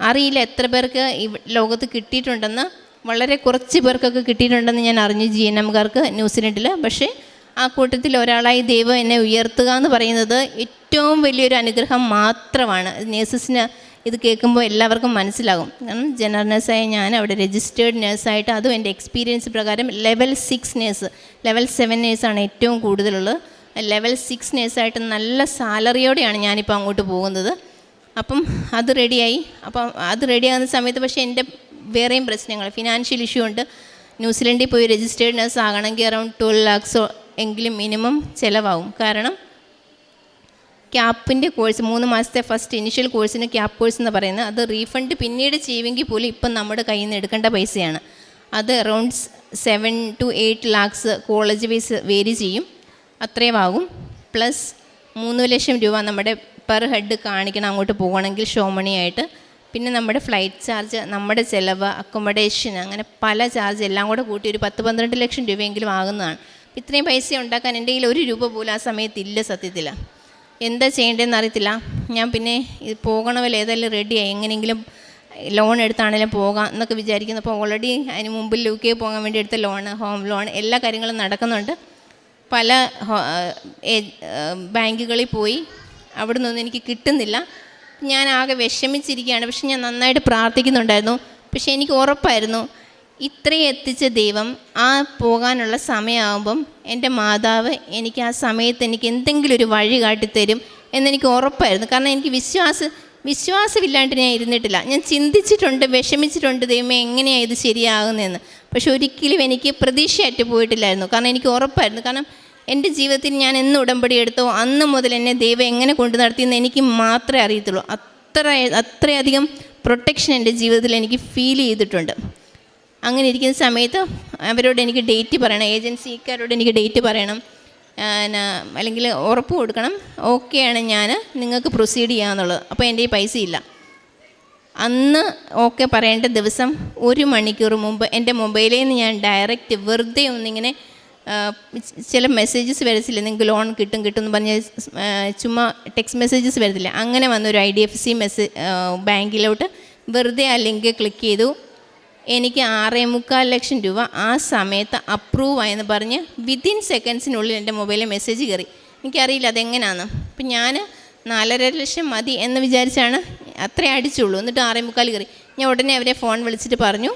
അറിയില്ല എത്ര പേർക്ക് ഈ ലോകത്ത് കിട്ടിയിട്ടുണ്ടെന്ന്. വളരെ കുറച്ച് പേർക്കൊക്കെ കിട്ടിയിട്ടുണ്ടെന്ന് ഞാൻ അറിഞ്ഞു ജി എൻ എംകാർക്ക് ന്യൂസിലൻഡിൽ പക്ഷേ ആ കൂട്ടത്തിൽ ഒരാളായി ദൈവം എന്നെ ഉയർത്തുക എന്ന് പറയുന്നത് ഏറ്റവും വലിയൊരു അനുഗ്രഹം മാത്രമാണ്. നേഴ്സസിന് ഇത് കേൾക്കുമ്പോൾ എല്ലാവർക്കും മനസ്സിലാകും. കാരണം ജനറൽ നേഴ്സായ ഞാൻ അവിടെ രജിസ്റ്റേർഡ് നേഴ്സായിട്ട് അതും എന്റെ എക്സ്പീരിയൻസ് പ്രകാരം level six nurse level seven നേഴ്സാണ് ഏറ്റവും കൂടുതലുള്ളത്. ലെവൽ സിക്സ് നേഴ്സായിട്ട് നല്ല സാലറിയോടെയാണ് ഞാനിപ്പോൾ അങ്ങോട്ട് പോകുന്നത്. അപ്പം അത് റെഡിയായി. അപ്പം അത് റെഡിയാകുന്ന സമയത്ത് പക്ഷേ എന്റെ വേറെയും പ്രശ്നങ്ങൾ. ഫിനാൻഷ്യൽ ഇഷ്യൂ ഉണ്ട്. ന്യൂസിലൻഡിൽ പോയി രജിസ്റ്റേഡ് നഴ്സ് ആകണമെങ്കിൽ അറൗണ്ട് ട്വൽവ് ലാക്സോ എങ്കിലും മിനിമം ചിലവാകും. കാരണം ക്യാപ്പിന്റെ കോഴ്സ് മൂന്ന് മാസത്തെ ഫസ്റ്റ് ഇനിഷ്യൽ കോഴ്സിന് ക്യാപ്പ് കോഴ്സ് എന്ന് പറയുന്നത് അത് റീഫണ്ട് പിന്നീട് ചെയ്യുമെങ്കിൽ പോലും ഇപ്പം നമ്മുടെ കയ്യിൽ നിന്ന് എടുക്കേണ്ട പൈസയാണ്. അത് around seven to eight lakhs college fees vary ചെയ്യും. അത്രയും ആകും. പ്ലസ് മൂന്ന് ലക്ഷം രൂപ നമ്മുടെ പെർ ഹെഡ് കാണിക്കണം അങ്ങോട്ട് പോകണമെങ്കിൽ ഷോമണിയായിട്ട്. പിന്നെ നമ്മുടെ ഫ്ലൈറ്റ് ചാർജ് നമ്മുടെ ചിലവ് അക്കോമഡേഷൻ അങ്ങനെ പല ചാർജ് എല്ലാം കൂടെ കൂട്ടി ഒരു പത്ത് പന്ത്രണ്ട് ലക്ഷം രൂപയെങ്കിലും ആകുന്നതാണ്. ഇത്രയും പൈസ ഉണ്ടാക്കാൻ എന്റെ കയ്യിൽ ഒരു രൂപ പോലും ആ സമയത്ത് ഇല്ല സത്യത്തിൽ. എന്താ ചെയ്യേണ്ടതെന്ന് അറിയത്തില്ല. ഞാൻ പിന്നെ ഇത് പോകണമല്ലോ ഏതായാലും റെഡിയായി എങ്ങനെയെങ്കിലും ലോൺ എടുത്താണെങ്കിലും പോകാം എന്നൊക്കെ വിചാരിക്കുന്നു. അപ്പോൾ ഓൾറെഡി അതിന് മുമ്പിൽ യു കെ പോകാൻ വേണ്ടി എടുത്ത ലോൺ ഹോം ലോൺ എല്ലാ കാര്യങ്ങളും നടക്കുന്നുണ്ട്. പല ബാങ്കുകളിൽ പോയി. അവിടെ നിന്നൊന്നും എനിക്ക് കിട്ടുന്നില്ല. ഞാൻ ആകെ വിഷമിച്ചിരിക്കുകയാണ്. പക്ഷെ ഞാൻ നന്നായിട്ട് പ്രാർത്ഥിക്കുന്നുണ്ടായിരുന്നു. പക്ഷെ എനിക്ക് ഉറപ്പായിരുന്നു ഇത്രയും എത്തിച്ച ദൈവം ആ പോകാനുള്ള സമയമാകുമ്പം എന്റെ മാതാവ് എനിക്ക് ആ സമയത്ത് എനിക്ക് എന്തെങ്കിലും ഒരു വഴി കാട്ടിത്തരും എന്നെനിക്ക് ഉറപ്പായിരുന്നു. കാരണം എനിക്ക് വിശ്വാസ വിശ്വാസമില്ലാണ്ട് ഞാൻ ഇരുന്നിട്ടില്ല. ഞാൻ ചിന്തിച്ചിട്ടുണ്ട് വിഷമിച്ചിട്ടുണ്ട് ദൈവമേ എങ്ങനെയാണ് ഇത് ശരിയാകുന്നതെന്ന്. പക്ഷെ ഒരിക്കലും എനിക്ക് പ്രതീക്ഷയായിട്ട് പോയിട്ടില്ലായിരുന്നു. കാരണം എനിക്ക് ഉറപ്പായിരുന്നു. കാരണം എന്റെ ജീവിതത്തിൽ ഞാൻ എന്ന് ഉടമ്പടി എടുത്തോ? അന്ന് മുതൽ എന്നെ ദൈവം എങ്ങനെ കൊണ്ടു നടത്തിയെന്ന് എനിക്ക് മാത്രമേ അറിയത്തുള്ളൂ. അത്ര അത്രയധികം പ്രൊട്ടക്ഷൻ എന്റെ ജീവിതത്തിൽ എനിക്ക് ഫീൽ ചെയ്തിട്ടുണ്ട്. അങ്ങനെ ഇരിക്കുന്ന സമയത്ത് അവരോട് എനിക്ക് ഡേറ്റ് പറയണം. ഏജൻസിക്കാരോട് എനിക്ക് ഡേറ്റ് പറയണം. അല്ലെങ്കിൽ ഉറപ്പ് കൊടുക്കണം. ഓക്കെയാണ് ഞാൻ. നിങ്ങൾക്ക് പ്രൊസീഡ് ചെയ്യാമെന്നുള്ളത് അപ്പോൾ എന്റെ ഈ പൈസ ഇല്ല. അന്ന് ഓക്കെ പറയേണ്ട ദിവസം ഒരു മണിക്കൂർ മുമ്പ് എന്റെ മൊബൈലിൽ നിന്ന് ഞാൻ ഡയറക്റ്റ് വെറുതെ ഒന്നിങ്ങനെ ചില മെസ്സേജസ് വരത്തില്ല? നിങ്ങൾക്ക് ലോൺ കിട്ടും കിട്ടും എന്ന് പറഞ്ഞ് ആ, ചുമ്മാ ടെക്സ്റ്റ് മെസ്സേജസ് വരത്തില്ല? അങ്ങനെ വന്നൊരു I D F C message ബാങ്കിലോട്ട് വെറുതെ ആ ലിങ്ക് ക്ലിക്ക് ചെയ്തു. എനിക്ക് ആറേ മുക്കാൽ ലക്ഷം രൂപ ആ സമയത്ത് അപ്രൂവ് ആയെന്ന് പറഞ്ഞ് വിതിൻ സെക്കൻഡ്സിനുള്ളിൽ എന്റെ മൊബൈലിൽ മെസ്സേജ് കയറി. എനിക്കറിയില്ല അതെങ്ങനെയാണെന്ന് അപ്പം ഞാൻ നാലര ലക്ഷം മതി എന്ന് വിചാരിച്ചാണ് അത്രേ അടിച്ചുള്ളൂ. എന്നിട്ട് ആറേ മുക്കാൽ കയറി. ഞാൻ ഉടനെ അവരെ ഫോൺ വിളിച്ചിട്ട് പറഞ്ഞു.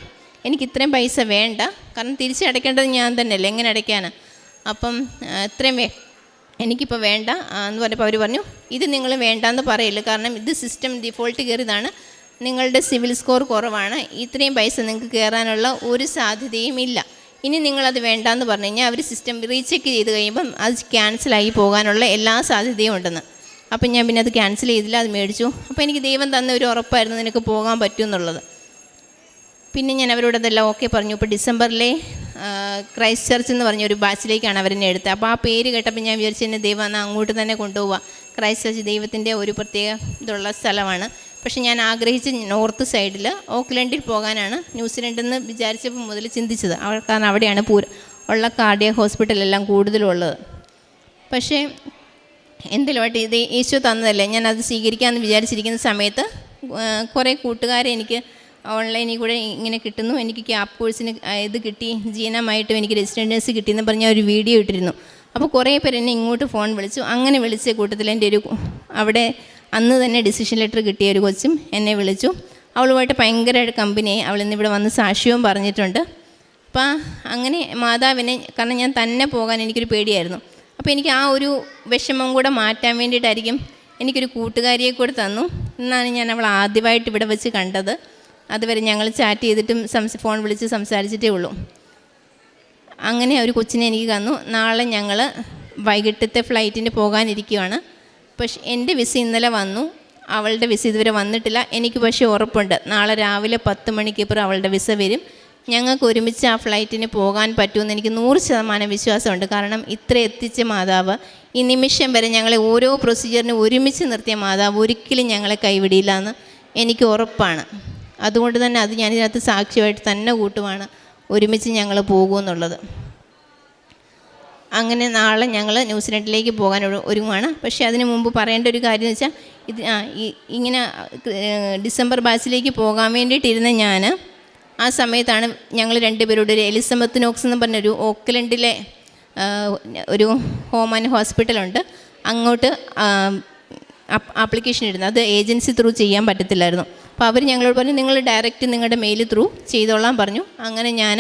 എനിക്ക് ഇത്രയും പൈസ വേണ്ട. കാരണം തിരിച്ചടയ്ക്കേണ്ടത് ഞാൻ തന്നെയല്ലേ? എങ്ങനെ അടയ്ക്കാനാണ് അപ്പം ഇത്രയും വേ എനിക്കിപ്പോൾ വേണ്ട എന്ന് പറഞ്ഞപ്പോൾ അവർ പറഞ്ഞു ഇത് നിങ്ങൾ വേണ്ടെന്ന് പറയില്ല? കാരണം ഇത് സിസ്റ്റം ഡിഫോൾട്ട് കയറിയതാണ്. നിങ്ങളുടെ സിവിൽ സ്കോർ കുറവാണ്. ഇത്രയും പൈസ നിങ്ങൾക്ക് കയറാനുള്ള ഒരു സാധ്യതയും ഇല്ല. ഇനി നിങ്ങളത് വേണ്ടാന്ന് പറഞ്ഞു കഴിഞ്ഞാൽ അവർ സിസ്റ്റം റീചെക്ക് ചെയ്ത് കഴിയുമ്പം അത് ക്യാൻസലായി പോകാനുള്ള എല്ലാ സാധ്യതയും ഉണ്ടെന്ന്. അപ്പം ഞാൻ പിന്നെ അത് ക്യാൻസൽ ചെയ്തില്ല അത് മേടിച്ചു. അപ്പോൾ എനിക്ക് ദൈവം തന്ന ഒരു ഉറപ്പായിരുന്നു നിനക്ക് പോകാൻ പറ്റും എന്നുള്ളത്. പിന്നെ ഞാൻ അവരോട് അതെല്ലാം ഓക്കെ പറഞ്ഞു. ഇപ്പോൾ ഡിസംബറിലെ ക്രൈസ്റ്റ് ചർച്ച് എന്ന് പറഞ്ഞ ഒരു ബാച്ചിലേക്കാണ് അവരെന്നെ എടുത്തത്. അപ്പോൾ ആ പേര് കേട്ടപ്പോൾ ഞാൻ വിചാരിച്ചു എന്നെ ദൈവം എന്നാൽ അങ്ങോട്ട് തന്നെ കൊണ്ടുപോവാം. ക്രൈസ്റ്റ് ചർച്ച് ദൈവത്തിന്റെ ഒരു പ്രത്യേക ഇതുള്ള സ്ഥലമാണ്. പക്ഷേ ഞാൻ ആഗ്രഹിച്ച് നോർത്ത് സൈഡിൽ ഓക്ലൻഡിൽ പോകാനാണ്. ന്യൂസിലൻഡിൽ നിന്ന് വിചാരിച്ചപ്പോൾ മുതൽ ചിന്തിച്ചത്. കാരണം അവിടെയാണ് പൂര ഉള്ള കാർഡിയ ഹോസ്പിറ്റലെല്ലാം കൂടുതലുള്ളത്. പക്ഷേ എന്തെങ്കിലുമായിട്ട് ഇത് യേശു തന്നതല്ലേ? ഞാൻ അത് സ്വീകരിക്കാമെന്ന് വിചാരിച്ചിരിക്കുന്ന സമയത്ത് കുറേ കൂട്ടുകാരെ എനിക്ക് ഓൺലൈനിൽ കൂടെ ഇങ്ങനെ കിട്ടുന്നു. എനിക്ക് ക്യാപ് കോഴ്സിന് ഇത് കിട്ടി. ജീനമായിട്ടും എനിക്ക് റെസിഡൻസി കിട്ടിയെന്ന് പറഞ്ഞ ഒരു വീഡിയോ ഇട്ടിരുന്നു. അപ്പോൾ കുറേ പേര് എന്നെ ഇങ്ങോട്ട് ഫോൺ വിളിച്ചു. അങ്ങനെ വിളിച്ച കൂട്ടത്തിൽ എന്റെ ഒരു അവിടെ അന്ന് തന്നെ ഡിസിഷൻ ലെറ്റർ കിട്ടിയ ഒരു കൊച്ചും എന്നെ വിളിച്ചു. അവളുമായിട്ട് ഭയങ്കര കമ്പനിയായി അവൾ ഇന്നിവിടെ വന്ന് സാക്ഷ്യവും പറഞ്ഞിട്ടുണ്ട്. അപ്പം അങ്ങനെ മാതാവിനെ കാരണം ഞാൻ തന്നെ പോകാൻ എനിക്കൊരു പേടിയായിരുന്നു. അപ്പോൾ എനിക്ക് ആ ഒരു വിഷമം കൂടെ മാറ്റാൻ വേണ്ടിയിട്ടായിരിക്കും എനിക്കൊരു കൂട്ടുകാരിയെ കൂടെ തന്നു. എന്നാണ് ഞാൻ അവൾ ആദ്യമായിട്ട് ഇവിടെ വെച്ച് കണ്ടത്. അതുവരെ ഞങ്ങൾ ചാറ്റ് ചെയ്തിട്ടും സംസ് ഫോൺ വിളിച്ച് സംസാരിച്ചിട്ടേ ഉള്ളൂ. അങ്ങനെ ഒരു കൊച്ചിനെ എനിക്ക് തന്നു. നാളെ ഞങ്ങൾ വൈകിട്ടത്തെ ഫ്ലൈറ്റിന് പോകാനിരിക്കുകയാണ് പക്ഷെ എന്റെ വിസ ഇന്നലെ വന്നു. അവളുടെ വിസ ഇതുവരെ വന്നിട്ടില്ല. എനിക്ക് പക്ഷേ ഉറപ്പുണ്ട്. നാളെ രാവിലെ പത്ത് മണിക്കിപ്പുറം അവളുടെ വിസ വരും. ഞങ്ങൾക്ക് ഒരുമിച്ച് ആ ഫ്ലൈറ്റിന് പോകാൻ പറ്റുമെന്ന് എനിക്ക് നൂറ് ശതമാനം വിശ്വാസമുണ്ട്. കാരണം ഇത്ര എത്തിച്ച മാതാവ് ഈ നിമിഷം വരെ ഞങ്ങളെ ഓരോ പ്രൊസീജിയറിനും ഒരുമിച്ച് നിർത്തിയ മാതാവ് ഒരിക്കലും ഞങ്ങളെ കൈവിടിയില്ല എന്ന് എനിക്ക് ഉറപ്പാണ്. അതുകൊണ്ട് തന്നെ അത് ഞാനിതിനകത്ത് സാക്ഷ്യമായിട്ട് തന്നെ കൂട്ടുവാണ്. ഒരുമിച്ച് ഞങ്ങൾ പോകുമെന്നുള്ളത്. അങ്ങനെ നാളെ ഞങ്ങൾ ന്യൂസിലൻഡിലേക്ക് പോകാൻ ഒരു- ഒരുങ്ങുവാണ്. പക്ഷേ അതിന് മുമ്പ് പറയേണ്ട ഒരു കാര്യം എന്ന് വെച്ചാൽ ഇത് ആ ഇങ്ങനെ ഡിസംബർ ബാച്ചിലേക്ക് പോകാൻ വേണ്ടിയിട്ടിരുന്ന ഞാൻ ആ സമയത്താണ് ഞങ്ങൾ രണ്ടുപേരോട് ഒരു എലിസബത്ത് നോക്സ് എന്ന് പറഞ്ഞൊരു ഓക്ലൻഡിലെ ഒരു ഹോം ആൻഡ് ഹോസ്പിറ്റലുണ്ട്. അങ്ങോട്ട് ആപ്ലിക്കേഷൻ ഇടുന്നത് അത് ഏജൻസി ത്രൂ ചെയ്യാൻ പറ്റത്തില്ലായിരുന്നു. അപ്പോൾ അവർ ഞങ്ങളോട് പറഞ്ഞു നിങ്ങൾ ഡയറക്റ്റ് നിങ്ങളുടെ മെയിൽ ത്രൂ ചെയ്തോളാൻ പറഞ്ഞു. അങ്ങനെ ഞാൻ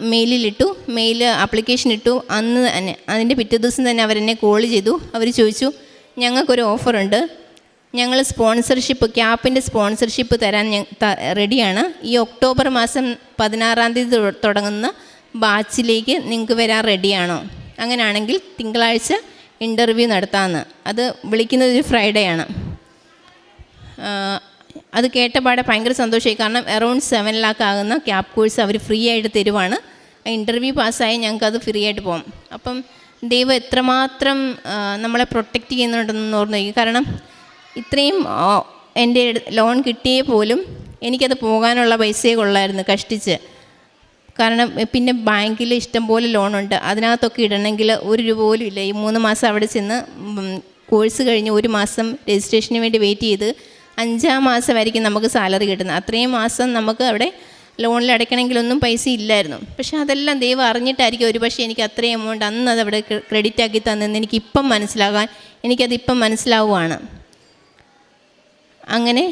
മെയിലിലിട്ടു മെയിൽ ആപ്ലിക്കേഷൻ ഇട്ടു അന്ന് തന്നെ അതിന്റെ പിറ്റേ ദിവസം തന്നെ അവരെന്നെ കോൾ ചെയ്തു. അവർ ചോദിച്ചു ഞങ്ങൾക്കൊരു ഓഫറുണ്ട് ഞങ്ങൾ സ്പോൺസർഷിപ്പ് ക്യാപ്പിന്റെ സ്പോൺസർഷിപ്പ് തരാൻ റെഡിയാണ് ഈ ഒക്ടോബർ മാസം പതിനാറാം തീയതി തുടങ്ങുന്ന ബാച്ചിലേക്ക് നിങ്ങൾക്ക് വരാൻ റെഡിയാണോ അങ്ങനെയാണെങ്കിൽ തിങ്കളാഴ്ച ഇന്റർവ്യൂ നടത്താമെന്ന് അത് വിളിക്കുന്നത് ഒരു ഫ്രൈഡേ ആണ്. അത് കേട്ടപാടെ ഭയങ്കര സന്തോഷമായി. കാരണം അറൗണ്ട് സെവൻ ലാക്ക് ആകുന്ന ക്യാബ് കോഴ്സ് അവർ ഫ്രീ ആയിട്ട് തരുവാണ്. ഇന്റർവ്യൂ പാസ്സായി അത് ഫ്രീ ആയിട്ട് പോകും അപ്പം ദൈവം എത്രമാത്രം നമ്മളെ പ്രൊട്ടക്റ്റ് ചെയ്യുന്നുണ്ടെന്ന് ഓർന്നു കാരണം ഇത്രയും എന്റെ ലോൺ കിട്ടിയേ പോലും എനിക്കത് പോകാനുള്ള പൈസയെ കൊള്ളായിരുന്നു കഷ്ടിച്ച്. കാരണം പിന്നെ ബാങ്കിൽ ഇഷ്ടംപോലെ ലോണുണ്ട് അതിനകത്തൊക്കെ ഇടണമെങ്കിൽ ഒരു രൂപ പോലും ഇല്ല. ഈ മൂന്ന് മാസം അവിടെ ചെന്ന് കോഴ്സ് കഴിഞ്ഞ് ഒരു മാസം രജിസ്ട്രേഷന് വേണ്ടി വെയിറ്റ് ചെയ്ത് അഞ്ചാം മാസമായിരിക്കും നമുക്ക് സാലറി കിട്ടുന്നത്. അത്രയും മാസം നമുക്ക് അവിടെ ലോണിൽ അടയ്ക്കണമെങ്കിലൊന്നും പൈസ ഇല്ലായിരുന്നു. പക്ഷേ അതെല്ലാം ദൈവം അറിഞ്ഞിട്ടായിരിക്കും ഒരു പക്ഷേ എനിക്ക് അത്രയും എമൗണ്ട് അന്ന് അത് അവിടെ ക്രെഡിറ്റ് ആക്കി തന്നെന്ന് എനിക്കിപ്പം മനസ്സിലാകാൻ എനിക്കത് ഇപ്പം മനസ്സിലാവുകയാണ് അങ്ങനെ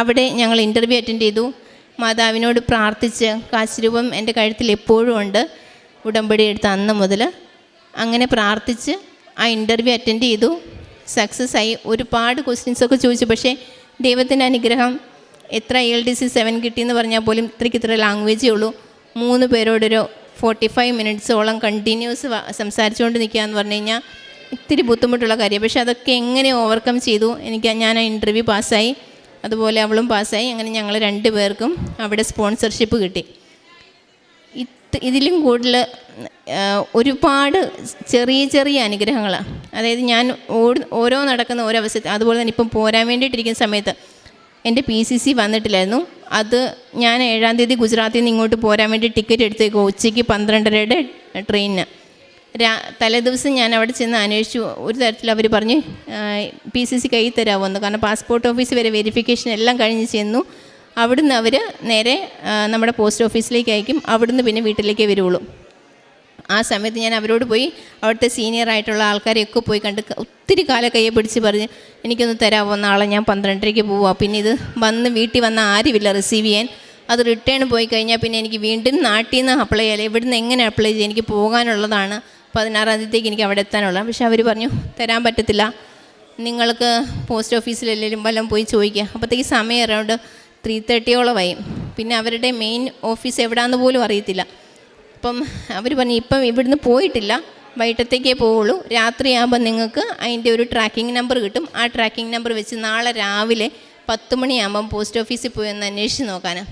അവിടെ ഞങ്ങൾ ഇന്റർവ്യൂ അറ്റൻഡ് ചെയ്തു. മാതാവിനോട് പ്രാർത്ഥിച്ച് കാശുരൂപം എന്റെ കഴുത്തിൽ എപ്പോഴും ഉണ്ട്. ഉടമ്പടി എടുത്ത് അന്ന് മുതൽ അങ്ങനെ പ്രാർത്ഥിച്ച് ആ ഇന്റർവ്യൂ അറ്റൻഡ് ചെയ്തു. സക്സസ് ആയി ഒരുപാട് ക്വസ്റ്റ്യൻസൊക്കെ ചോദിച്ചു. പക്ഷേ ദൈവത്തിന്റെ അനുഗ്രഹം എത്ര എൽ ഡി സി സെവൻ കിട്ടിയെന്ന് പറഞ്ഞാൽ പോലും ഇത്രയ്ക്ക് ഇത്ര ലാംഗ്വേജേ ഉള്ളൂ. മൂന്ന് പേരോടൊരു ഫോർട്ടി ഫൈവ് മിനിറ്റ്സോളം കണ്ടിന്യൂസ് സംസാരിച്ചുകൊണ്ട് നിൽക്കുക എന്ന് പറഞ്ഞു കഴിഞ്ഞാൽ ഇത്തിരി ബുദ്ധിമുട്ടുള്ള കാര്യം. പക്ഷേ അതൊക്കെ എങ്ങനെ ഓവർകം ചെയ്തു? എനിക്ക് ഞാൻ ആ ഇന്റർവ്യൂ പാസ്സായി. അതുപോലെ അവളും പാസ്സായി. അങ്ങനെ ഞങ്ങൾ രണ്ട് പേർക്കും അവിടെ സ്പോൺസർഷിപ്പ് കിട്ടി. ഇത് ഇതിലും കൂടുതൽ ഒരുപാട് ചെറിയ ചെറിയ അനുഗ്രഹങ്ങളാണ് അതായത് ഞാൻ ഓരോ നടക്കുന്ന ഓരോ അവസരത്തിൽ അതുപോലെ തന്നെ ഇപ്പം പോരാൻ വേണ്ടിയിട്ടിരിക്കുന്ന സമയത്ത് എന്റെ പി സി സി വന്നിട്ടില്ലായിരുന്നു. അത് ഞാൻ ഏഴാം തീയതി ഗുജറാത്തിൽ നിന്ന് ഇങ്ങോട്ട് പോരാൻ വേണ്ടി ടിക്കറ്റ് എടുത്തേക്കോ ഉച്ചയ്ക്ക് പന്ത്രണ്ടരയുടെ ട്രെയിനിന്. രാ തലേദിവസം ഞാൻ അവിടെ ചെന്ന് അന്വേഷിച്ചു. ഒരു തരത്തിൽ അവർ പറഞ്ഞു പി സി സി കയ്യിൽ തരാമെന്ന് കാരണം പാസ്പോർട്ട് ഓഫീസ് വരെ വെരിഫിക്കേഷൻ എല്ലാം കഴിഞ്ഞ് ചെന്നു. അവിടുന്ന് അവർ നേരെ നമ്മുടെ പോസ്റ്റ് ഓഫീസിലേക്ക് അയക്കും. അവിടുന്ന് പിന്നെ വീട്ടിലേക്കേ വരുള്ളൂ ആ സമയത്ത് ഞാൻ അവരോട് പോയി അവിടുത്തെ സീനിയർ ആയിട്ടുള്ള ആൾക്കാരെയൊക്കെ പോയി കണ്ട് ഒത്തിരി കാലം കയ്യെ പിടിച്ച് പറഞ്ഞ് എനിക്കൊന്ന് തരാമോ നാളെ ഞാൻ പന്ത്രണ്ടരയ്ക്ക് പോവാം. പിന്നെ ഇത് വന്ന് വീട്ടിൽ വന്ന ആരുമില്ല റിസീവ് ചെയ്യാൻ. അത് റിട്ടേൺ പോയി കഴിഞ്ഞാൽ പിന്നെ എനിക്ക് വീണ്ടും നാട്ടിൽ നിന്ന് അപ്ലൈ ചെയ്യാൻ ഇവിടുന്ന് എങ്ങനെ അപ്ലൈ ചെയ്യും? എനിക്ക് പോകാനുള്ളതാണ് പതിനാറാം തീയതിക്ക് എനിക്ക് അവിടെ എത്താനുള്ളത്. പക്ഷേ അവർ പറഞ്ഞു തരാൻ പറ്റത്തില്ല. നിങ്ങൾക്ക് പോസ്റ്റ് ഓഫീസിലെല്ലാം വല്ലതും പോയി ചോദിക്കുക അപ്പോഴത്തേക്ക് സമയം അറൗണ്ട് ത്രീ തേർട്ടിയോളമായി പിന്നെ അവരുടെ മെയിൻ ഓഫീസ് എവിടെയാണെന്ന് പോലും അറിയത്തില്ല. അപ്പം അവർ പറഞ്ഞു ഇപ്പം ഇവിടുന്ന് പോയിട്ടില്ല. വൈകിട്ടത്തേക്കേ പോവുള്ളൂ. രാത്രിയാകുമ്പോൾ നിങ്ങൾക്ക് അതിന്റെ ഒരു ട്രാക്കിംഗ് നമ്പർ കിട്ടും. ആ ട്രാക്കിംഗ് നമ്പർ വെച്ച് നാളെ രാവിലെ പത്ത് മണിയാകുമ്പം പോസ്റ്റ് ഓഫീസിൽ പോയി ഒന്ന് അന്വേഷിച്ച് നോക്കാൻ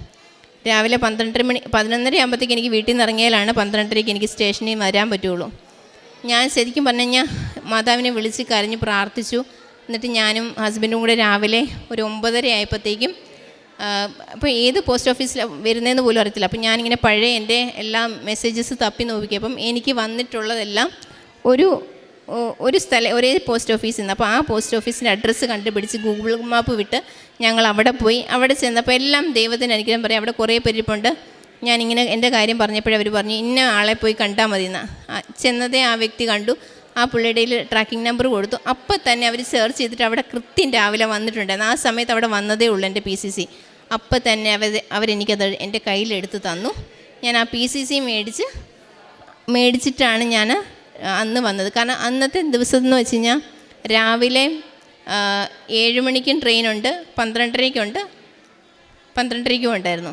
രാവിലെ പന്ത്രണ്ടര മണി പതിനൊന്നര ആകുമ്പോഴത്തേക്ക് എനിക്ക് വീട്ടിൽ നിന്ന് ഇറങ്ങിയാലാണ് പന്ത്രണ്ടരയ്ക്ക് എനിക്ക് സ്റ്റേഷനിൽ വരാൻ പറ്റുള്ളൂ. ഞാൻ ശരിക്കും പറഞ്ഞു കഴിഞ്ഞാൽ മാതാവിനെ വിളിച്ച് കരഞ്ഞ് പ്രാർത്ഥിച്ചു. എന്നിട്ട് ഞാനും ഹസ്ബൻഡും കൂടെ രാവിലെ ഒരു ഒമ്പതര ആയപ്പോഴത്തേക്കും അപ്പോൾ ഏത് പോസ്റ്റ് ഓഫീസിൽ വരുന്നതെന്ന് പോലും അറിയത്തില്ല. അപ്പം ഞാനിങ്ങനെ പഴയ എന്റെ എല്ലാ മെസ്സേജസ് തപ്പി നോക്കിയപ്പം എനിക്ക് വന്നിട്ടുള്ളതെല്ലാം ഒരു ഒരു സ്ഥലം ഒരേ പോസ്റ്റ് ഓഫീസിൽ നിന്ന്. അപ്പോൾ ആ പോസ്റ്റ് ഓഫീസിന്റെ അഡ്രസ്സ് കണ്ടുപിടിച്ച് ഗൂഗിൾ മാപ്പ് വിട്ട് ഞങ്ങൾ അവിടെ പോയി. അവിടെ ചെന്നപ്പോൾ എല്ലാം ദൈവത്തിന് അനുഗ്രഹം പറയാം. അവിടെ കുറേ പേരിപ്പുണ്ട് ഞാനിങ്ങനെ എന്റെ കാര്യം പറഞ്ഞപ്പോഴേ അവർ പറഞ്ഞു ഇന്ന ആളെ പോയി കണ്ടാൽ മതി ചെന്നതേ ആ വ്യക്തി കണ്ടു. ആ പുള്ളിയുടെ ട്രാക്കിംഗ് നമ്പർ കൊടുത്തു. അപ്പം തന്നെ അവർ സെർച്ച് ചെയ്തിട്ട് അവിടെ കൃത്യം രാവിലെ വന്നിട്ടുണ്ടായിരുന്നു. ആ സമയത്ത് അവിടെ വന്നതേ ഉള്ളൂ എന്റെ പി സി സി അപ്പം തന്നെ അവർ അവരെനിക്കത് എന്റെ കയ്യിലെടുത്ത് തന്നു. ഞാൻ ആ പി സി സി മേടിച്ച് മേടിച്ചിട്ടാണ് ഞാൻ അന്ന് വന്നത്. കാരണം അന്നത്തെ ദിവസം എന്ന് വെച്ച് കഴിഞ്ഞാൽ രാവിലെ ഏഴുമണിക്കും ഏഴ് മണിക്കും ട്രെയിനുണ്ട് പന്ത്രണ്ടരയ്ക്കുണ്ട് പന്ത്രണ്ടരയ്ക്കും ഉണ്ടായിരുന്നു.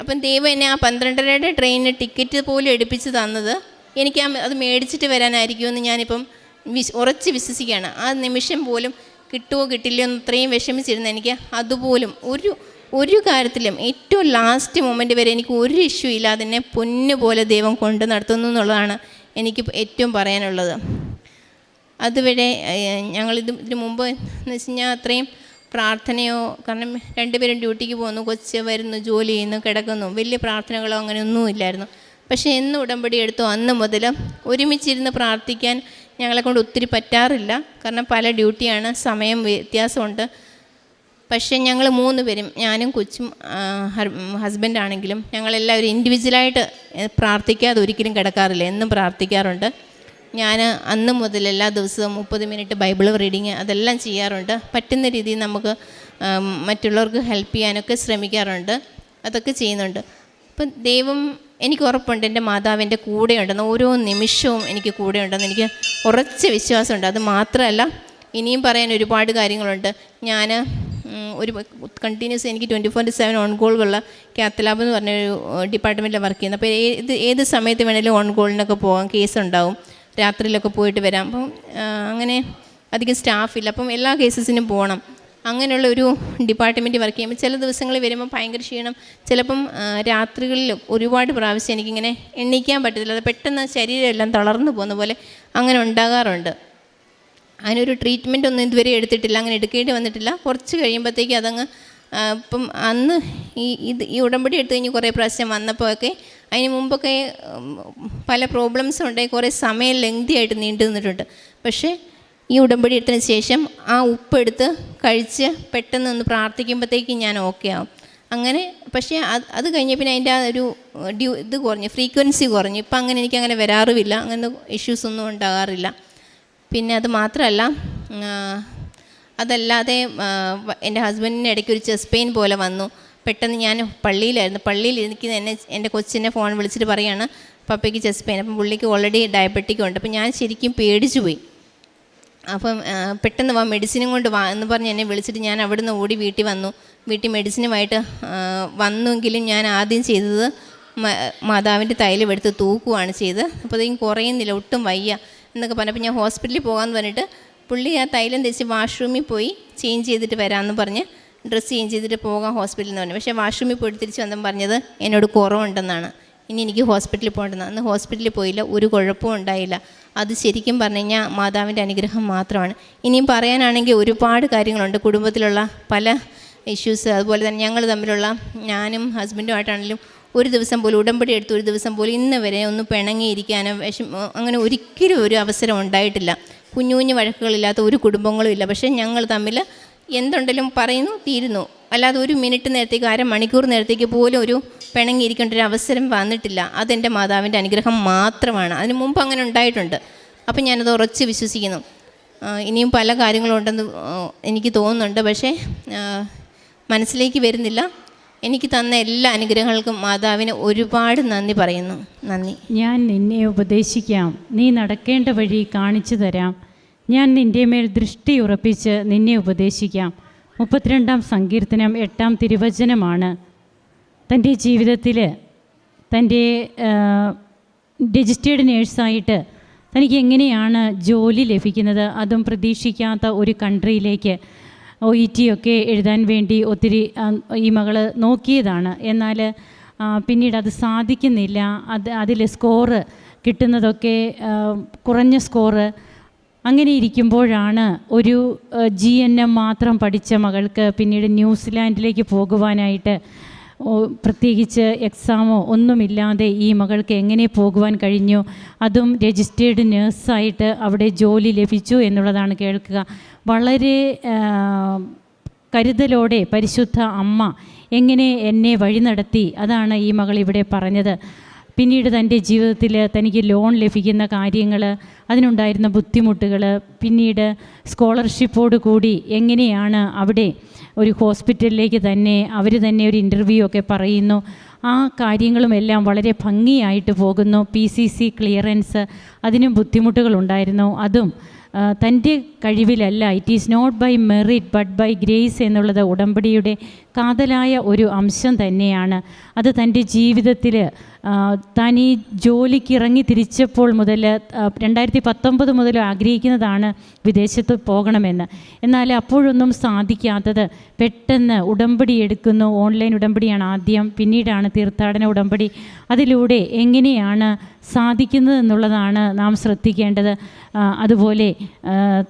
അപ്പം ദൈവം എന്നെ ആ പന്ത്രണ്ടരയുടെ ട്രെയിനിന് ടിക്കറ്റ് പോലും എടുപ്പിച്ച് തന്നത്. എനിക്ക് അത് മേടിച്ചിട്ട് വരാനായിരിക്കുമെന്ന് ഞാനിപ്പം വിശ് ഉറച്ച് വിശ്വസിക്കുകയാണ്. ആ നിമിഷം പോലും കിട്ടുമോ കിട്ടില്ലയോ എന്ന് ഇത്രയും വിഷമിച്ചിരുന്ന എനിക്ക് അതുപോലും ഒരു ഒരു കാര്യത്തിലും ഏറ്റവും ലാസ്റ്റ് മൊമെന്റ് വരെ എനിക്ക് ഒരു ഇഷ്യൂ ഇല്ലാതെ തന്നെ പൊന്നു പോലെ ദൈവം കൊണ്ട് നടത്തുന്നു എന്നുള്ളതാണ് എനിക്ക് ഏറ്റവും പറയാനുള്ളത്. അതുവരെ ഞങ്ങളിത് ഇതിന് മുമ്പ് എന്ന് വെച്ച് കഴിഞ്ഞാൽ അത്രയും പ്രാർത്ഥനയോ കാരണം രണ്ടുപേരും ഡ്യൂട്ടിക്ക് പോകുന്നു കൊച്ച് വരുന്നു ജോലി ചെയ്യുന്നു കിടക്കുന്നു. വലിയ പ്രാർത്ഥനകളോ അങ്ങനെയൊന്നും ഇല്ലായിരുന്നു. പക്ഷേ എന്ന് ഉടമ്പടി എടുത്തു അന്ന് മുതൽ ഒരുമിച്ചിരുന്ന് പ്രാർത്ഥിക്കാൻ ഞങ്ങളെക്കൊണ്ട് ഒത്തിരി പറ്റാറില്ല. കാരണം പല ഡ്യൂട്ടിയാണ് സമയം വ്യത്യാസമുണ്ട്. പക്ഷേ ഞങ്ങൾ മൂന്ന് പേരും ഞാനും കൊച്ചും ഹസ്ബൻഡാണെങ്കിലും ഞങ്ങളെല്ലാവരും ഇൻഡിവിജ്വലായിട്ട് പ്രാർത്ഥിക്കാതെ ഒരിക്കലും കിടക്കാറില്ല. എന്നും പ്രാർത്ഥിക്കാറുണ്ട്. ഞാൻ അന്ന് മുതൽ എല്ലാ ദിവസവും മുപ്പത് മിനിറ്റ് ബൈബിൾ റീഡിങ് അതെല്ലാം ചെയ്യാറുണ്ട്. പറ്റുന്ന രീതിയിൽ നമുക്ക് മറ്റുള്ളവർക്ക് ഹെൽപ്പ് ചെയ്യാനൊക്കെ ശ്രമിക്കാറുണ്ട്. അതൊക്കെ ചെയ്യുന്നുണ്ട്. അപ്പം ദൈവം എനിക്ക് ഉറപ്പുണ്ട്. എന്റെ മാതാവിന്റെ കൂടെയുണ്ടെന്ന് ഓരോ നിമിഷവും എനിക്ക് കൂടെയുണ്ടെന്ന് എനിക്ക് ഉറച്ച വിശ്വാസമുണ്ട്. അത് മാത്രമല്ല ഇനിയും പറയാൻ ഒരുപാട് കാര്യങ്ങളുണ്ട്. ഞാൻ ഒരു കണ്ടിന്യൂസ് എനിക്ക് ട്വന്റി ഫോർ സെവൻ ഓൺ കോളുള്ള കാത്തലാബ് എന്ന് പറഞ്ഞൊരു ഡിപ്പാർട്ട്മെന്റിൽ വർക്ക് ചെയ്യുന്നത്. അപ്പോൾ ഏത് ഏത് സമയത്ത് വേണേലും ഓൺ കോളിനൊക്കെ പോകാം കേസ് ഉണ്ടാവും. രാത്രിയിലൊക്കെ പോയിട്ട് വരാം. അപ്പം അങ്ങനെ അധികം സ്റ്റാഫില്ല അപ്പം എല്ലാ കേസസിനും പോകണം അങ്ങനെയുള്ള ഒരു ഡിപ്പാർട്ട്മെന്റ് വർക്ക് ചെയ്യുമ്പോൾ ചില ദിവസങ്ങളിൽ വരുമ്പോൾ ഭയങ്കര ക്ഷീണം. ചിലപ്പം രാത്രികളിൽ ഒരുപാട് പ്രാവശ്യം എനിക്കിങ്ങനെ എണ്ണിക്കാൻ പറ്റത്തില്ല. അത് പെട്ടെന്ന് ശരീരമെല്ലാം തളർന്നു പോകുന്ന പോലെ അങ്ങനെ ഉണ്ടാകാറുണ്ട്. അതിനൊരു ട്രീറ്റ്മെന്റ് ഒന്നും ഇതുവരെ എടുത്തിട്ടില്ല അങ്ങനെ എടുക്കേണ്ടി വന്നിട്ടില്ല. കുറച്ച് കഴിയുമ്പോഴത്തേക്ക് അതങ്ങ് ഇപ്പം അന്ന് ഈ ഇത് ഈ ഉടമ്പടി എടുത്തു കഴിഞ്ഞ് കുറേ പ്രാവശ്യം വന്നപ്പോഴൊക്കെ അതിന് മുമ്പൊക്കെ പല പ്രോബ്ലംസും ഉണ്ടായി കുറേ സമയം ലെങ്തി ആയിട്ട് നീണ്ടു നിന്നിട്ടുണ്ട്. പക്ഷേ ഈ ഉടമ്പടി എടുത്തതിന് ശേഷം ആ ഉപ്പെടുത്ത് കഴിച്ച് പെട്ടെന്ന് ഒന്ന് പ്രാർത്ഥിക്കുമ്പോഴത്തേക്ക് ഞാൻ ഓക്കെ ആവും. അങ്ങനെ പക്ഷേ അത് അത് കഴിഞ്ഞ പിന്നെ അതിന്റെ ആ ഒരു ഡ്യൂ ഇത് കുറഞ്ഞു ഫ്രീക്വൻസി കുറഞ്ഞു. ഇപ്പം അങ്ങനെ എനിക്ക് അങ്ങനെ വരാറുമില്ല. അങ്ങനെ ഇഷ്യൂസ് ഒന്നും ഉണ്ടാകാറില്ല. പിന്നെ അത് മാത്രമല്ല അതല്ലാതെ എന്റെ ഹസ്ബൻഡിന്റെ ഇടയ്ക്ക് ഒരു ചെസ്റ്റ് പെയിൻ പോലെ വന്നു. പെട്ടെന്ന് ഞാൻ പള്ളിയിലായിരുന്നു. പള്ളിയിൽ എനിക്ക് എന്നെ എന്റെ കൊച്ചിനെ ഫോൺ വിളിച്ചിട്ട് പറയാണ് പപ്പയ്ക്ക് ചെസ്റ്റ് പെയിൻ. അപ്പം പുള്ളിക്ക് ഓൾറെഡി ഡയബറ്റിക് ഉണ്ട്. അപ്പം ഞാൻ ശരിക്കും പേടിച്ചു പോയി. അപ്പം പെട്ടെന്ന് വാ മെഡിസിനും കൊണ്ട് വാ എന്ന് പറഞ്ഞ് എന്നെ വിളിച്ചിട്ട് ഞാൻ അവിടുന്ന് ഓടി വീട്ടിൽ വന്നു. വീട്ടിൽ മെഡിസിനുമായിട്ട് വന്നെങ്കിലും ഞാൻ ആദ്യം ചെയ്തത് മാതാവിന്റെ തൈലം എടുത്ത് തൂക്കുവാണ് ചെയ്തത്. അപ്പോഴത്തേക്കും കുറയുന്നില്ല ഒട്ടും വയ്യ. എന്നൊക്കെ പറഞ്ഞപ്പോൾ ഞാൻ ഹോസ്പിറ്റലിൽ പോകാമെന്ന് പറഞ്ഞിട്ട് പുള്ളി ആ തൈലം തേച്ച് വാഷ്റൂമിൽ പോയി ചേഞ്ച് ചെയ്തിട്ട് വരാമെന്ന് പറഞ്ഞ് ഡ്രസ്സ് ചേഞ്ച് ചെയ്തിട്ട് പോകാം ഹോസ്പിറ്റലിൽ നിന്ന് പറഞ്ഞു. പക്ഷേ വാഷ്റൂമിൽ പോയിട്ട് തിരിച്ച് വന്നപ്പോൾ പറഞ്ഞത് എന്നോട് കുറവുണ്ടെന്നാണ്. ഇനി എനിക്ക് ഹോസ്പിറ്റലിൽ പോകേണ്ടതാണ്. അന്ന് ഹോസ്പിറ്റലിൽ പോയില്ല ഒരു കുഴപ്പവും ഉണ്ടായില്ല. അത് ശരിക്കും പറഞ്ഞു കഴിഞ്ഞാൽ മാതാവിന്റെ അനുഗ്രഹം മാത്രമാണ്. ഇനിയും പറയാനാണെങ്കിൽ ഒരുപാട് കാര്യങ്ങളുണ്ട്. കുടുംബത്തിലുള്ള പല ഇഷ്യൂസ് അതുപോലെ തന്നെ ഞങ്ങൾ തമ്മിലുള്ള ഞാനും ഹസ്ബൻഡുമായിട്ടാണെങ്കിലും ഒരു ദിവസം പോലും ഉടമ്പടി എടുത്ത് ഒരു ദിവസം പോലും ഇന്ന് വരെ ഒന്ന് പിണങ്ങിയിരിക്കാനോ വിഷം അങ്ങനെ ഒരിക്കലും ഒരു അവസരം ഉണ്ടായിട്ടില്ല. കുഞ്ഞു കുഞ്ഞു വഴക്കുകളില്ലാത്ത ഒരു കുടുംബങ്ങളും ഇല്ല. പക്ഷേ ഞങ്ങൾ തമ്മിൽ എന്തുണ്ടെങ്കിലും പറയുന്നു തീരുന്നു. അല്ലാതെ ഒരു മിനിറ്റ് നേരത്തേക്ക് അര മണിക്കൂർ നേരത്തേക്ക് പോലും ഒരു പിണങ്ങിയിരിക്കേണ്ട ഒരു അവസരം വന്നിട്ടില്ല. അതെന്റെ മാതാവിന്റെ അനുഗ്രഹം മാത്രമാണ്. അതിന് മുമ്പ് അങ്ങനെ ഉണ്ടായിട്ടുണ്ട്. അപ്പം ഞാനത് ഉറച്ച് വിശ്വസിക്കുന്നു. ഇനിയും പല കാര്യങ്ങളുണ്ടെന്ന് എനിക്ക് തോന്നുന്നുണ്ട്. പക്ഷേ മനസ്സിലേക്ക് വരുന്നില്ല. എനിക്ക് തന്ന എല്ലാ അനുഗ്രഹങ്ങൾക്കും മാതാവിന് ഒരുപാട് നന്ദി പറയുന്നു. നന്ദി. ഞാൻ നിന്നെ ഉപദേശിക്കാം. നീ നടക്കേണ്ട വഴി കാണിച്ചു തരാം. ഞാൻ നിന്റെ മേൽ ദൃഷ്ടി ഉറപ്പിച്ച് നിന്നെ ഉപദേശിക്കാം. മുപ്പത്തിരണ്ടാം സങ്കീർത്തനം എട്ടാം തിരുവചനമാണ്. തന്റെ ജീവിതത്തിൽ തന്റെ രജിസ്റ്റേർഡ് നേഴ്സായിട്ട് തനിക്ക് എങ്ങനെയാണ് ജോലി ലഭിക്കുന്നത് അതും പ്രതീക്ഷിക്കാത്ത ഒരു കൺട്രിയിലേക്ക് ഒ ഇ ടി ഒക്കെ എഴുതാൻ വേണ്ടി ഒത്തിരി ഈ മകൾ നോക്കിയതാണ്. എന്നാൽ പിന്നീട് അത് സാധിക്കുന്നില്ല. അത് അതിൽ സ്കോറ് കിട്ടുന്നതൊക്കെ കുറഞ്ഞ സ്കോറ് അങ്ങനെ ഇരിക്കുമ്പോഴാണ് ഒരു ജി എൻ എം മാത്രം പഠിച്ച മകൾക്ക് പിന്നീട് ന്യൂസിലാൻഡിലേക്ക് പോകുവാനായിട്ട് പ്രത്യേകിച്ച് എക്സാമോ ഒന്നുമില്ലാതെ ഈ മകൾക്ക് എങ്ങനെ പോകുവാൻ കഴിഞ്ഞു? അതും രജിസ്റ്റേർഡ് നേഴ്സായിട്ട് അവിടെ ജോലി ലഭിച്ചു എന്നുള്ളതാണ് കേൾക്കുക. വളരെ കരുതലോടെ പരിശുദ്ധ അമ്മ എങ്ങനെ എന്നെ വഴി നടത്തി? അതാണ് ഈ മകൾ ഇവിടെ പറഞ്ഞത്. പിന്നീട് തന്റെ ജീവിതത്തിൽ തനിക്ക് ലോൺ ലഭിക്കുന്ന കാര്യങ്ങൾ അതിനുണ്ടായിരുന്ന ബുദ്ധിമുട്ടുകൾ പിന്നീട് സ്കോളർഷിപ്പോട് കൂടി എങ്ങനെയാണ് അവിടെ ഒരു ഹോസ്പിറ്റലിലേക്ക് തന്നെ അവർ തന്നെ ഒരു ഇന്റർവ്യൂ ഒക്കെ പറയുന്നു. ആ കാര്യങ്ങളും എല്ലാം വളരെ ഭംഗിയായിട്ട് പോകുന്നു. പി സി സി ക്ലിയറൻസ് അതിനും ബുദ്ധിമുട്ടുകളുണ്ടായിരുന്നു. അതും തന്റെ കഴിവിലല്ല. It is not by merit but by grace എന്നുള്ളത് ഉടമ്പടിയുടെ കാതലായ ഒരു അംശം തന്നെയാണ്. അത് തന്റെ ജീവിതത്തിൽ താൻ ഈ ജോലിക്ക് ഇറങ്ങി തിരിച്ചപ്പോൾ മുതൽ രണ്ടായിരത്തി പത്തൊമ്പത് മുതൽ ആഗ്രഹിക്കുന്നതാണ് വിദേശത്ത് പോകണമെന്ന്. എന്നാൽ അപ്പോഴൊന്നും സാധിക്കാത്തത് പെട്ടെന്ന് ഉടമ്പടി എടുക്കുന്നു. ഓൺലൈൻ ഉടമ്പടിയാണ് ആദ്യം പിന്നീടാണ് തീർത്ഥാടന ഉടമ്പടി. അതിലൂടെ എങ്ങനെയാണ് സാധിക്കുന്നത് എന്നുള്ളതാണ് നാം ശ്രദ്ധിക്കേണ്ടത്. അതുപോലെ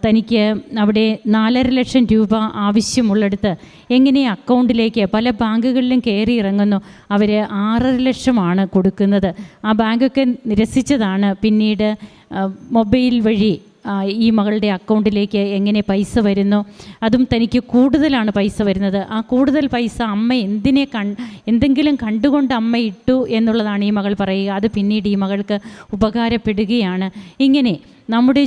തനിക്ക് അവിടെ നാലര ലക്ഷം രൂപ ആവശ്യമുള്ളിടത്ത് എങ്ങനെ അക്കൗണ്ടിലേക്ക് പല ബാങ്കുകളിലും കയറി ഇറങ്ങുന്നു? അവർ ആറര ലക്ഷമാണ് കൊടുക്കുന്നത്. ആ ബാങ്കൊക്കെ നിരസിച്ചതാണ്. പിന്നീട് മൊബൈൽ വഴി ഈ മകളുടെ അക്കൗണ്ടിലേക്ക് എങ്ങനെ പൈസ വരുന്നു? അതും തനിക്ക് കൂടുതലാണ് പൈസ വരുന്നത്. ആ കൂടുതൽ പൈസ അമ്മ എന്തിനെ കൺ എന്തെങ്കിലും കണ്ടുകൊണ്ട് അമ്മ ഇട്ടു എന്നുള്ളതാണ് ഈ മകൾ പറയുക. അത് പിന്നീട് ഈ മകൾക്ക് ഉപകാരപ്പെടുകയാണ്. ഇങ്ങനെ നമ്മുടെ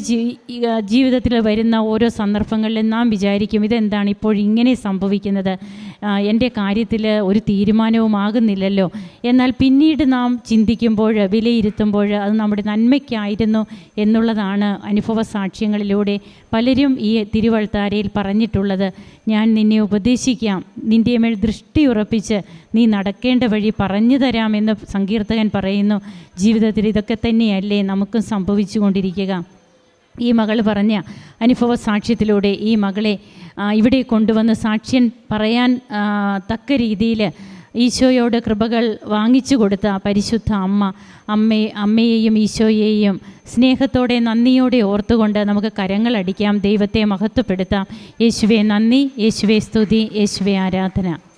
ജീവിതത്തിൽ വരുന്ന ഓരോ സന്ദർഭങ്ങളിലും നാം വിചാരിക്കും ഇതെന്താണ് ഇപ്പോൾ ഇങ്ങനെ സംഭവിക്കുന്നത്. എന്റെ കാര്യത്തിൽ ഒരു തീരുമാനവുമാകുന്നില്ലല്ലോ. എന്നാൽ പിന്നീട് നാം ചിന്തിക്കുമ്പോൾ വിലയിരുത്തുമ്പോൾ അത് നമ്മുടെ നന്മയ്ക്കായിരുന്നു എന്നുള്ളതാണ് അനുഭവ സാക്ഷ്യങ്ങളിലൂടെ പലരും ഈ തിരുവഴുത്താരയിൽ പറഞ്ഞിട്ടുള്ളത്. ഞാൻ നിന്നെ ഉപദേശിക്കാം. നിന്റെ മേൽ ദൃഷ്ടി ഉറപ്പിച്ച് നീ നടക്കേണ്ട വഴി പറഞ്ഞു തരാമെന്ന് സങ്കീർത്തകൻ പറയുന്നു. ജീവിതത്തിൽ ഇതൊക്കെ തന്നെയല്ലേ നമുക്കും സംഭവിച്ചു കൊണ്ടിരിക്കുക. ഈ മകൾ പറഞ്ഞ അനുഭവ സാക്ഷ്യത്തിലൂടെ ഈ മകളെ ഇവിടെ കൊണ്ടുവന്ന് സാക്ഷ്യൻ പറയാൻ തക്ക രീതിയിൽ ഈശോയോട് കൃപകൾ വാങ്ങിച്ചു കൊടുത്ത പരിശുദ്ധ അമ്മ അമ്മയെ അമ്മയെയും ഈശോയെയും സ്നേഹത്തോടെ നന്ദിയോടെ ഓർത്തുകൊണ്ട് നമുക്ക് കരങ്ങൾ അടിക്കാം ദൈവത്തെ മഹത്വപ്പെടുത്താം. യേശുവെ നന്ദി യേശുവെ സ്തുതി യേശുവെ ആരാധന.